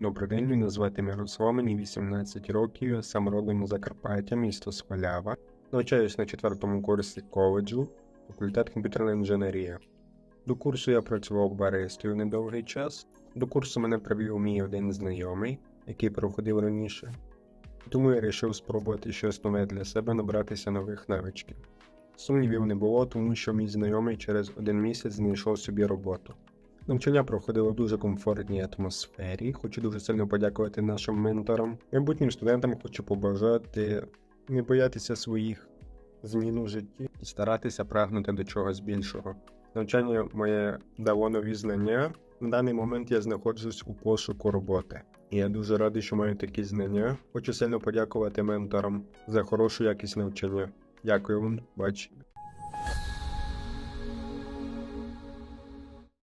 Добрий день, мене звати Мирослав, мені 18 років, я сам родом з Закарпаття, місто Свалява. Навчаюсь на четвертому курсі коледжу, факультет комп'ютерна інженерія. До курсу я працював баристою недовгий час. До курсу мене привів мій один знайомий, який проходив раніше. Тому я вирішив спробувати щось нове для себе, набратися нових навичків. Сумнівів не було, тому що мій знайомий через один місяць знайшов собі роботу. Навчання проходило в дуже комфортній атмосфері. Хочу дуже сильно подякувати нашим менторам. Майбутнім студентам хочу побажати не боятися своїх змін у житті і старатися прагнути до чогось більшого. Навчання моє дало нові знання. На даний момент я знаходжусь у пошуку роботи. І я дуже радий, що маю такі знання. Хочу сильно подякувати менторам за хорошу якість навчання. Дякую вам, бачення.